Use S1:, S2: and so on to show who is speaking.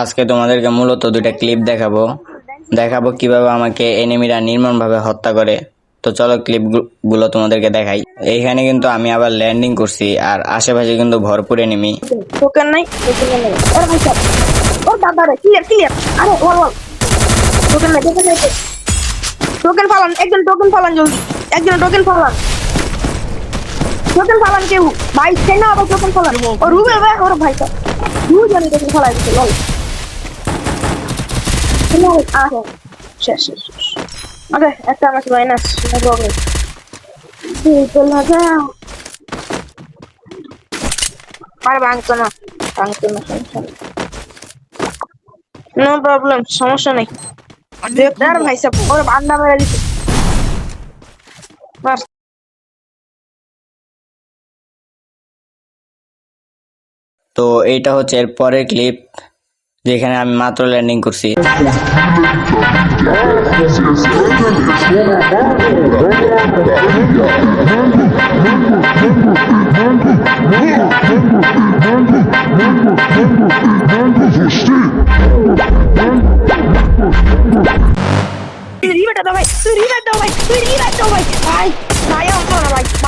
S1: আজকে তোমাদেরকে মূলত দুইটা ক্লিপ দেখাবো। দেখাবো কীভাবে আমাকে এনিমিরা নির্মমভাবে হত্যা করে। তো চলো ক্লিপগুলো তোমাদেরকে দেখাই। এইখানে কিন্তু আমি আবার ল্যান্ডিং করছি আর আশেপাশে কিন্তু ভরপুর এনিমি
S2: টোকেন নাই টোকেন নাই। ওর ভাই সব ওর দাদা রে ক্লিয়ার ক্লিয়ার আরে ওর ওর টোকেন নাই টোকেন নাই টোকেন ফালান একজন টোকেন ফালান জলদি। একজন টোকেন ফালান। টোকেন ফালান কেউ? ভাই কেন আবার টোকেন ফালান। ও রুবে ভাই ওর ভাই সব দুজনে টোকেন ফালাই লল প্রবলেম চল না যাও আর না প্রবলেম সমস্যা নেই ভাই সাহেব ওর বান্ডা মেরে দিচ্ছে বাস
S1: তো এইটা হচ্ছে এর পরের ক্লিপ যেখানে আমি মাত্র ল্যান্ডিং করছি।
S2: তুই রিভাইট দাও ভাই, তুই রিভাইট দাও ভাই, তুই রিভাইট দাও ভাই। ভাই ভাই, আমার না ভাই ভাই।